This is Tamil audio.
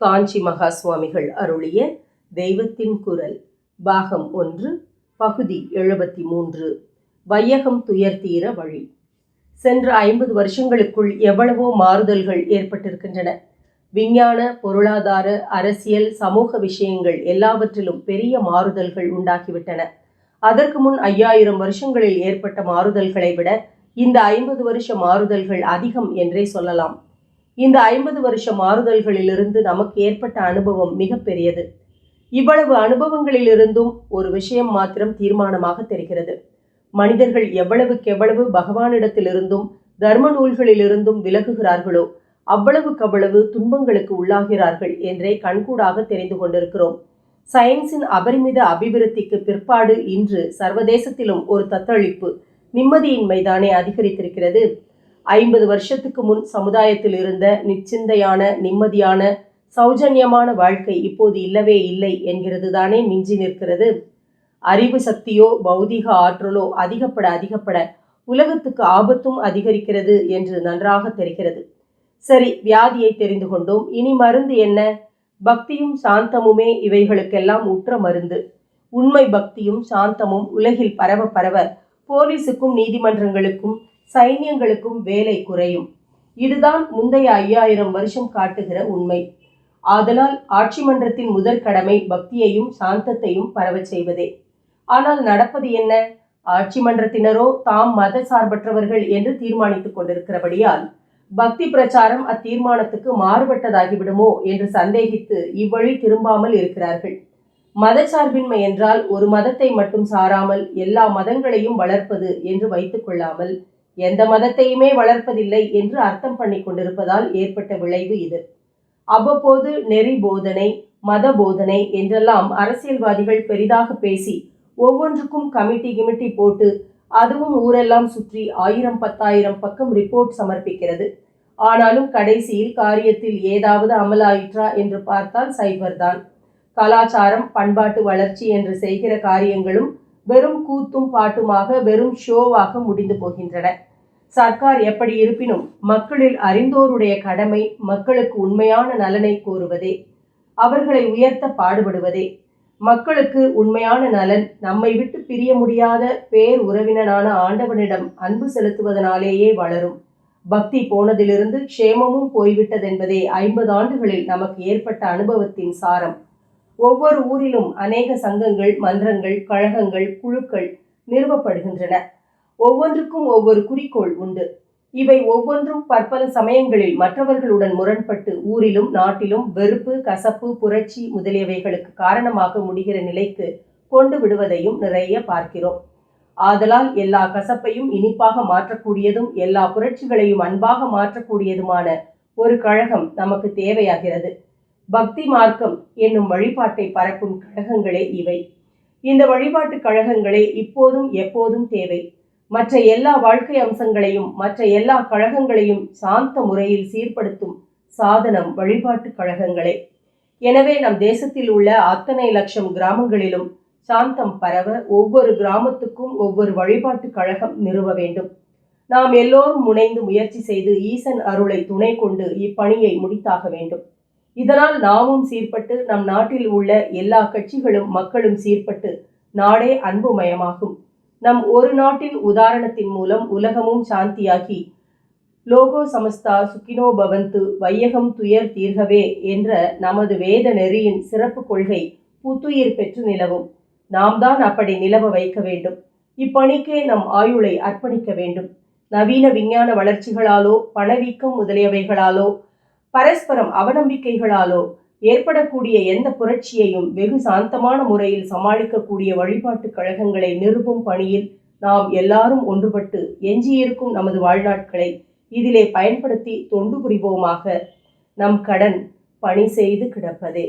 காஞ்சி மகா சுவாமிகள் அருளிய தெய்வத்தின் குரல் பாகம் ஒன்று பகுதி எழுபத்தி மூன்று வையகம் துயர்தீர வழி. சென்ற ஐம்பது வருஷங்களுக்குள் எவ்வளவோ மாறுதல்கள் ஏற்பட்டிருக்கின்றன. விஞ்ஞான பொருளாதார அரசியல் சமூக விஷயங்கள் எல்லாவற்றிலும் பெரிய மாறுதல்கள் உண்டாகிவிட்டன. அதற்கு முன் ஐயாயிரம் வருஷங்களில் ஏற்பட்ட மாறுதல்களை விட இந்த ஐம்பது வருஷ மாறுதல்கள் அதிகம் என்றே சொல்லலாம். இந்த ஐம்பது வருஷ மாறுதல்களிலிருந்து நமக்கு ஏற்பட்ட அனுபவம் மிக பெரியது இவ்வளவு அனுபவங்களிலிருந்தும் ஒரு விஷயம் மாத்திரம் தீர்மானமாக தெரிகிறது. மனிதர்கள் எவ்வளவுக்கெவ்வளவு பகவானிடத்திலிருந்தும் தர்ம நூல்களிலிருந்தும் விலகுகிறார்களோ அவ்வளவுக்கவ்வளவு துன்பங்களுக்கு உள்ளாகிறார்கள் என்றே கண்கூடாக தெரிந்து கொண்டிருக்கிறோம். சயின்ஸின் அபரிமித அபிவிருத்திக்கு பிற்பாடு இன்று சர்வதேசத்திலும் ஒரு தத்தளிப்பு நிம்மதியின்மைதானே அதிகரித்திருக்கிறது. ஐம்பது வருஷத்துக்கு முன் சமுதாயத்தில் இருந்த நிச்சிந்தையான நிம்மதியான சௌஜன்யமான வாழ்க்கை இப்போது இல்லவே இல்லை என்கிறது தானே மிஞ்சி நிற்கிறது. அறிவு சக்தியோ பௌதிக ஆற்றலோ அதிகப்பட அதிகப்பட உலகத்துக்கு ஆபத்தும் அதிகரிக்கிறது என்று நன்றாக தெரிகிறது. சரி வியாதியை தெரிந்து கொண்டோம். இனி மருந்து என்ன? பக்தியும் சாந்தமுமே இவைகளுக்கெல்லாம் உற்ற மருந்து. உண்மை பக்தியும் சாந்தமும் உலகில் பரவ பரவ போலீஸுக்கும் நீதிமன்றங்களுக்கும் சைன்யங்களுக்கும் வேலை குறையும். இதுதான் முந்தைய ஐயாயிரம் வருஷம் காட்டுகிற உண்மை. ஆதலால் ஆட்சி மன்றத்தின் முதற் கடமை பக்தியையும் சாந்தத்தையும் பரவச் செய்வதே. ஆனால் நடப்பது என்ன? ஆட்சி மன்றத்தினரோ தாம் மத சார்பற்றவர்கள் என்று தீர்மானித்துக் கொண்டிருக்கிறபடியால் பக்தி பிரச்சாரம் அத்தீர்மானத்துக்கு மாறுபட்டதாகிவிடுமோ என்று சந்தேகித்து இவ்வழி திரும்பாமல் இருக்கிறார்கள். மதச்சார்பின்மை என்றால் ஒரு மதத்தை மட்டும் சாராமல் எல்லா மதங்களையும் வளர்ப்பது என்று வைத்துக் கொள்ளாமல் எந்த மதத்தையுமே வளர்ப்பதில்லை என்று அர்த்தம் பண்ணி கொண்டிருப்பதால் ஏற்பட்ட விளைவு இது. அவ்வப்போது நெறி போதனை மத போதனை என்றெல்லாம் அரசியல்வாதிகள் பெரிதாக பேசி ஒவ்வொன்றுக்கும் கமிட்டி கிமிட்டி போட்டு அதுவும் ஊரெல்லாம் சுற்றி ஆயிரம் பத்தாயிரம் பக்கம் ரிப்போர்ட் சமர்ப்பிக்கிறது. ஆனாலும் கடைசியில் காரியத்தில் ஏதாவது அமலாயிற்றா என்று பார்த்தால் சைபர் தான் கலாச்சாரம் பண்பாட்டு வளர்ச்சி என்று செய்கிற காரியங்களும் வெறும் கூத்தும் பாட்டுமாக வெறும் ஷோவாக முடிந்து போகின்றன. சர்க்கார் எப்படி இருப்பினும் மக்களில் அறிந்தோருடைய கடமை மக்களுக்கு உண்மையான நலனை கோருவதே அவர்களை உயர்த்த பாடுபடுவதே. மக்களுக்கு உண்மையான நலன் நம்மை விட்டு பிரிய முடியாத பேர் உறவினனான ஆண்டவனிடம் அன்பு செலுத்துவதனாலேயே வளரும். பக்தி போனதிலிருந்து க்ஷேமமும் போய்விட்டதென்பதே ஐம்பது ஆண்டுகளில் நமக்கு ஏற்பட்ட அனுபவத்தின் சாரம். ஒவ்வொரு ஊரிலும் அநேக சங்கங்கள் மன்றங்கள் கழகங்கள் குழுக்கள் நிறுவப்படுகின்றன. ஒவ்வொன்றுக்கும் ஒவ்வொரு குறிக்கோள் உண்டு. இவை ஒவ்வொன்றும் பற்பல சமயங்களில் மற்றவர்களுடன் முரண்பட்டு ஊரிலும் நாட்டிலும் வெறுப்பு கசப்பு புரட்சி முதலியவைகளுக்கு காரணமாக முடிகிற நிலைக்கு கொண்டு விடுவதையும் நிறைய பார்க்கிறோம். ஆதலால் எல்லா கசப்பையும் இனிப்பாக மாற்றக்கூடியதும் எல்லா புரட்சிகளையும் அன்பாக மாற்றக்கூடியதுமான ஒரு கழகம் நமக்கு தேவையாகிறது. பக்தி மார்க்கம் என்னும் வழிபாட்டை பரப்பும் கழகங்களே இவை. இந்த வழிபாட்டு கழகங்களே இப்போதும் எப்போதும் தேவை. மற்ற எல்லா வாழ்க்கை அம்சங்களையும் மற்ற எல்லா கழகங்களையும் சாந்த முறையில் சீர்படுத்தும் சாதனம் வழிபாட்டு கழகங்களே. எனவே நம் தேசத்தில் உள்ள அத்தனை லட்சம் கிராமங்களிலும் சாந்தம் பரவ ஒவ்வொரு கிராமத்துக்கும் ஒவ்வொரு வழிபாட்டு கழகம் நிறுவ வேண்டும். நாம் எல்லோரும் முனைந்து முயற்சி செய்து ஈசன் அருளை துணை கொண்டு இப்பணியை முடித்தாக வேண்டும். இதனால் நாமும் சீர்பட்டு நம் நாட்டில் உள்ள எல்லா கட்சிகளும் மக்களும் சீர்பட்டு நாடே அன்புமயமாகும். நம் ஒரு நாட்டின் உதாரணத்தின் மூலம் உலகமும் சாந்தியாகி லோகோ சமஸ்தா சுக்கினோ பவந்து வையகம் துயர் தீர்கவே என்ற நமது வேத நெறியின் சிறப்பு கொள்கை புத்துயிர் பெற்று நிலவும். நாம் தான் அப்படி நிலவ வைக்க வேண்டும். இப்பணிக்கே நம் ஆயுளை அர்ப்பணிக்க வேண்டும். நவீன விஞ்ஞான வளர்ச்சிகளாலோ பணவீக்கம் முதலியவைகளாலோ பரஸ்பரம் அவநம்பிக்கைகளாலோ ஏற்படக்கூடிய எந்த புரட்சியையும் வெகு சாந்தமான முறையில் சமாளிக்கக்கூடிய வழிபாட்டு கழகங்களை நிறுவும் பணியில் நாம் எல்லாரும் ஒன்றுபட்டு எஞ்சியிருக்கும் நமது வாழ்நாட்களை இதிலே பயன்படுத்தி தொண்டு புரிவோமாக. நம் கடன் பணி செய்து கிடப்பதே.